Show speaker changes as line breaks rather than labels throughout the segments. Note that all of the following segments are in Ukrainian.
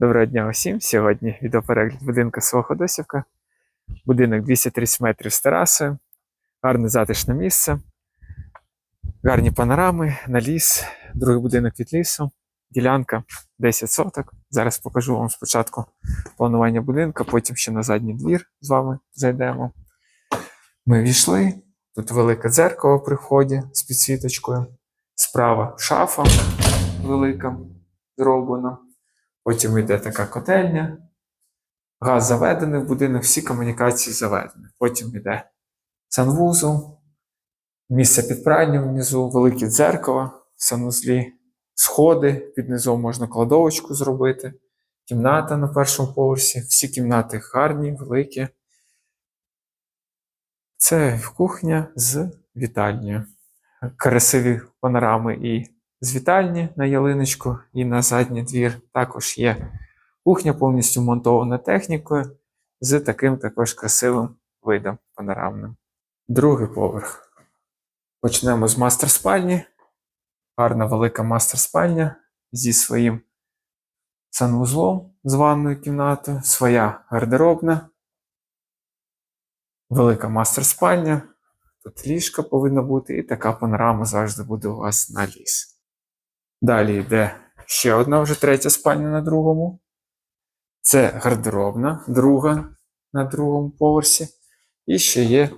Доброго дня усім. Сьогодні відеоперегляд будинку свого Ходосівка. Будинок 230 метрів з терасою, гарне затишне місце, гарні панорами на ліс, другий будинок від лісу, ділянка 10 соток. Зараз покажу вам спочатку планування будинку, потім ще на задній двір з вами зайдемо. Ми війшли. Тут велике дзеркало при вході з підсвіточкою. Справа шафа велика зроблена. Потім йде така котельня. Газ заведений в будинок, всі комунікації заведені. Потім йде санвузол, місце під пральню внизу, велике дзеркало в санузлі, сходи, під низом можна кладовочку зробити, кімната на першому поверсі. Всі кімнати гарні, великі. Це кухня з вітальнею. Красиві панорами і з вітальні на ялиночку і на задній двір. Також є кухня повністю монтована технікою з таким також красивим видом панорамним. Другий поверх. Почнемо з мастер спальні. Гарна велика мастер спальня зі своїм санвузлом з ванною кімнатою, своя гардеробна, велика мастер спальня. Тут ліжка повинна бути, і така панорама завжди буде у вас на ліс. Далі йде ще одна вже третя спальня на другому. Це гардеробна, друга на другому поверсі. І ще є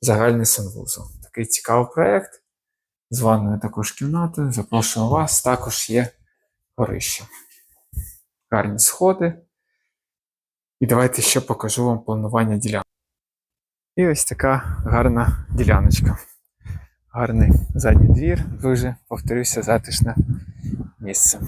загальний санвузол. Такий цікавий проєкт. З ванною також кімнатою. Запрошую вас. Також є горище. Гарні сходи. І давайте ще покажу вам планування ділянки. І ось така гарна діляночка. Гарний задній двір, дуже, повторюся, затишне місце.